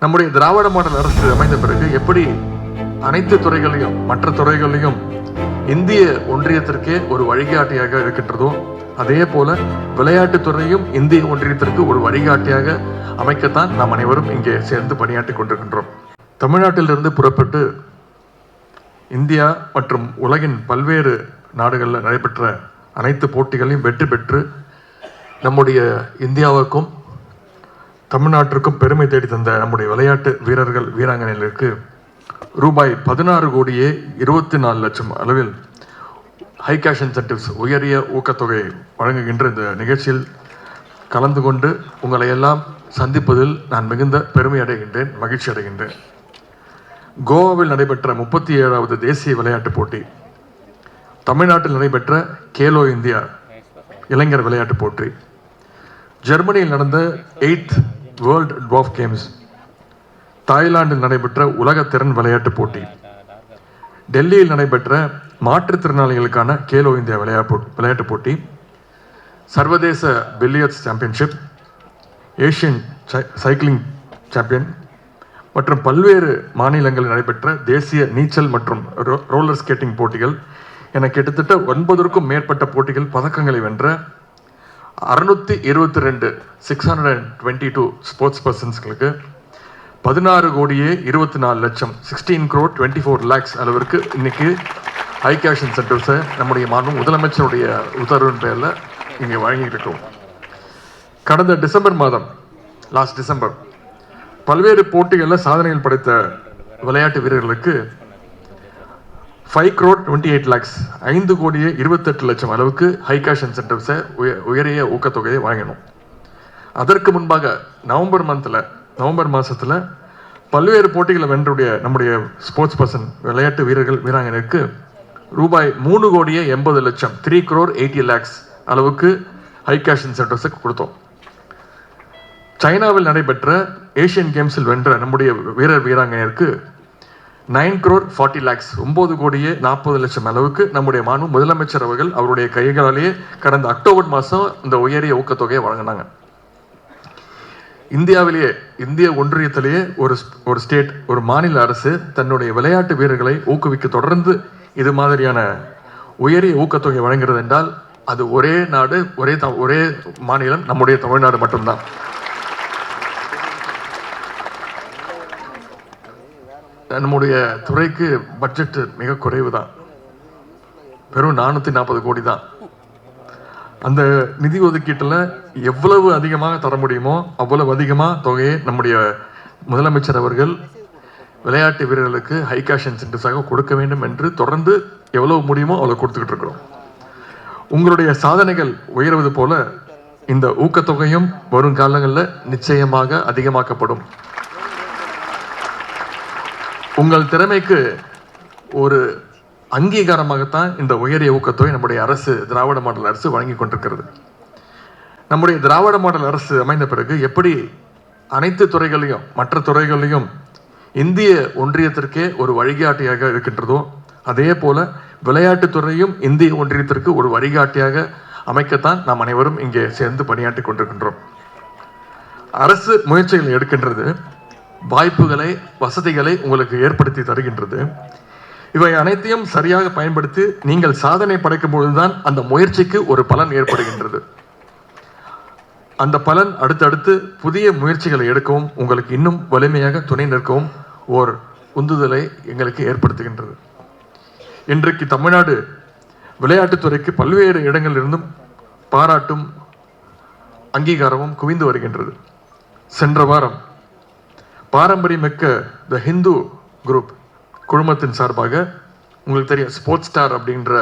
நம்முடைய திராவிட மாடல் அரசு அமைந்த பிறகு எப்படி அனைத்து துறைகளையும் மற்ற துறைகளையும் இந்திய ஒன்றியத்திற்கே ஒரு வழிகாட்டியாக இருக்கின்றதோ அதே போல விளையாட்டுத் துறையும் இந்திய ஒன்றியத்திற்கு ஒரு வழிகாட்டியாக அமைக்கத்தான் நாம் அனைவரும் இங்கே சேர்ந்து பணியாற்றி கொண்டிருக்கின்றோம். தமிழ்நாட்டிலிருந்து புறப்பட்டு இந்தியா மற்றும் உலகின் பல்வேறு நாடுகளில் நடைபெற்ற அனைத்து போட்டிகளையும் வெற்றி பெற்று நம்முடைய இந்தியாவுக்கும் தமிழ்நாட்டிற்கும் பெருமை தேடி தந்த நம்முடைய விளையாட்டு வீரர்கள் வீராங்கனைகளுக்கு ரூபாய் பதினாறு கோடியே இருபத்தி நாலு லட்சம் அளவில் ஹை கேஷ் இன்சென்டிவ்ஸ் உயரிய ஊக்கத்தொகை வழங்குகின்ற இந்த நிகழ்ச்சியில் கலந்து கொண்டு உங்களை எல்லாம் சந்திப்பதில் நான் மிகுந்த பெருமை அடைகின்றேன் மகிழ்ச்சி அடைகின்றேன். கோவாவில் நடைபெற்ற முப்பத்தி ஏழாவது தேசிய விளையாட்டுப் போட்டி தமிழ்நாட்டில் நடைபெற்ற கேலோ இந்தியா இளைஞர் விளையாட்டுப் போட்டி ஜெர்மனியில் நடந்த எயித் வேர்ல்ட் டுவாஃப் கேம்ஸ் தாய்லாந்தில் நடைபெற்ற உலக திறன் விளையாட்டுப் போட்டி. டெல்லியில் நடைபெற்ற மாற்றுத்திறனாளிகளுக்கான கேலோ இந்தியா விளையாட்டு விளையாட்டுப் போட்டி. சர்வதேச billiards championship Asian cy- cycling champion மற்றும் பல்வேறு மாநிலங்களில் நடைபெற்ற தேசிய நீச்சல் மற்றும் ரோ- ரோலர் ஸ்கேட்டிங் போட்டிகள். என கிட்டத்தட்ட ஒன்பதற்கும் மேற்பட்ட போட்டிகள் பதக்கங்களை வென்ற அறுநூத்தி இருபத்தி ரெண்டு six hundred and twenty two sports பர்சன்ஸ்களுக்கு பதினாறு கோடியே இருபத்தி நாலு லட்சம் sixteen crore twenty four lakhs அளவிற்கு இன்னைக்கு ஹை கேஷ் இன்சென்டிவ்ஸை நம்முடைய மாநிலம் முதலமைச்சருடைய உத்தரவின் பேரில் இங்கே வழங்கிட்டு கடந்த டிசம்பர் மாதம் லாஸ்ட் டிசம்பர் பல்வேறு போட்டிகளில் சாதனைகள் படைத்த விளையாட்டு வீரர்களுக்கு five crore twenty eight lakhs ஐந்து கோடியே இருபத்தெட்டு லட்சம் அளவுக்கு ஹை கேஷ் இன்சென்டிவ்ஸை உய உயரிய ஊக்கத்தொகையை வாங்கினோம் அதற்கு முன்பாக நவம்பர் மந்தில் நவம்பர் மாதத்தில் பல்வேறு போட்டிகளை வென்றுடைய நம்முடைய ஸ்போர்ட்ஸ் பர்சன் விளையாட்டு வீரர்கள் வீராங்கனருக்கு ரூபாய் மூணு கோடியே எண்பது லட்சம் த்ரீ க்ரோர் எயிட்டி லேக்ஸ் அளவுக்கு ஹை கேஷ் இன்சென்டிவ்ஸை கொடுத்தோம். சைனாவில் நடைபெற்ற ஏஷியன் கேம்ஸில் வென்ற நம்முடைய வீரர் வீராங்கனையருக்கு நைன் குரோர் ஃபார்ட்டி லேக்ஸ் ஒன்பது கோடியே நாற்பது லட்சம் அளவுக்கு நம்முடைய மாண்பு முதலமைச்சர் அவர்கள் அவருடைய கைகளாலேயே கடந்த அக்டோபர் மாதம் இந்த உயரிய ஊக்கத்தொகையை வழங்கினாங்க. இந்தியாவிலேயே இந்திய ஒன்றியத்திலேயே ஒரு ஒரு ஸ்டேட் ஒரு மாநில அரசு தன்னுடைய விளையாட்டு வீரர்களை ஊக்குவிக்க தொடர்ந்து இது மாதிரியான உயரிய ஊக்கத்தொகை வழங்குகிறது என்றால் அது ஒரே நாடு ஒரே ஒரே மாநிலம் நம்முடைய தமிழ்நாடு மட்டும்தான். நம்முடைய துறைக்கு பட்ஜெட்டு மிக குறைவு தான் வெறும் நானூற்றி நாற்பது கோடி தான். அந்த நிதி ஒதுக்கீட்டில் எவ்வளவு அதிகமாக தர முடியுமோ அவ்வளவு அதிகமாக தொகையை நம்முடைய முதலமைச்சர் அவர்கள் விளையாட்டு வீரர்களுக்கு ஹை கேஷ் இன்சென்டிவ்ஸாக கொடுக்க வேண்டும் என்று தொடர்ந்து எவ்வளவு முடியுமோ அவ்வளோ கொடுத்துக்கிட்டு இருக்கிறோம். உங்களுடைய சாதனைகள் உயர்வது போல இந்த ஊக்கத்தொகையும் வரும் காலங்களில் நிச்சயமாக அதிகமாக்கப்படும். உங்கள் திறமைக்கு ஒரு அங்கீகாரமாகத்தான் இந்த உயரிய ஊக்கத்தொகை நம்முடைய அரசு திராவிட மாடல் அரசு வழங்கி கொண்டிருக்கிறது. நம்முடைய திராவிட மாடல் அரசு அமைந்த பிறகு எப்படி அனைத்து துறைகளையும் மற்ற துறைகளையும் இந்திய ஒன்றியத்திற்கே ஒரு வழிகாட்டியாக இருக்கின்றதோ அதே போல விளையாட்டுத் துறையும் இந்திய ஒன்றியத்திற்கு ஒரு வழிகாட்டியாக அமைக்கத்தான் நாம் அனைவரும் இங்கே சேர்ந்து பணியாற்றிக் கொண்டிருக்கின்றோம். அரசு முயற்சிகளை எடுக்கின்றது. வாய்ப்புகளை வசதிகளை உங்களுக்கு ஏற்படுத்தி தருகின்றது. இவை அனைத்தையும் சரியாக பயன்படுத்தி நீங்கள் சாதனை படைக்கும் பொழுதுதான் அந்த முயற்சிக்கு ஒரு பலன் ஏற்படுகின்றது. அந்த பலன் அடுத்தடுத்து புதிய முயற்சிகளை எடுக்கவும் உங்களுக்கு இன்னும் வலிமையாக துணை நிற்கவும் ஓர் உந்துதலை எங்களுக்கு ஏற்படுத்துகின்றது. இன்றைக்கு தமிழ்நாடு விளையாட்டுத்துறைக்கு பல்வேறு இடங்களிலிருந்தும் பாராட்டும் அங்கீகாரமும் குவிந்து வருகின்றது. சென்ற வாரம் பாரம்பரியமிக்க த ஹிந்து குரூப் குழுமத்தின் சார்பாக உங்களுக்கு தெரியும் ஸ்போர்ட்ஸ் ஸ்டார் அப்படின்ற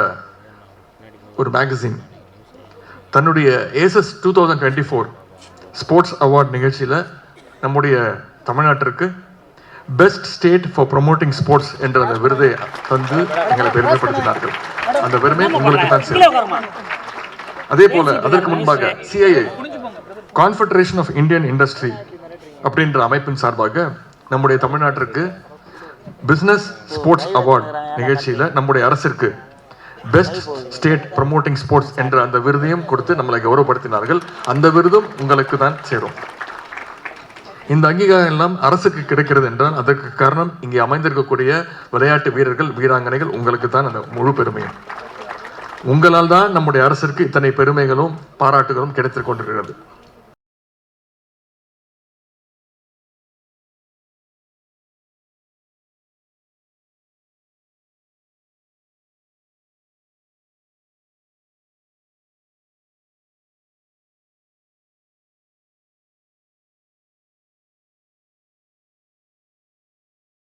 ஒரு மேகசின் தன்னுடைய aces two thousand twenty four sports award நிகழ்ச்சியில் நம்முடைய தமிழ்நாட்டிற்கு best state for promoting sports என்ற அந்த விருதை தந்து எங்களை பெருமைப்படுத்தினார்கள். அந்த பெருமை உங்களுக்கு தான் சேரும். அதே போல அதற்கு முன்பாக CII confederation of Indian industry அப்படின்ற அமைப்பின் சார்பாக நம்முடைய தமிழ்நாட்டிற்கு பிஸ்னஸ் ஸ்போர்ட்ஸ் அவார்ட் நிகழ்ச்சியில் நம்முடைய அரசிற்கு பெஸ்ட் ஸ்டேட் ப்ரமோட்டிங் ஸ்போர்ட்ஸ் என்ற அந்த விருதையும் கொடுத்து நம்மளை கௌரவப்படுத்தினார்கள். அந்த விருதும் உங்களுக்கு தான் சேரும். இந்த அங்கீகாரம் எல்லாம் அரசுக்கு கிடைக்கிறது என்றால் அதற்கு காரணம் இங்கே அமைந்திருக்கக்கூடிய விளையாட்டு வீரர்கள் வீராங்கனைகள் உங்களுக்கு தான் அந்த முழு பெருமையும். உங்களால் தான் நம்முடைய அரசிற்கு இத்தனை பெருமைகளும் பாராட்டுகளும் கிடைத்துக் கொண்டிருக்கிறது.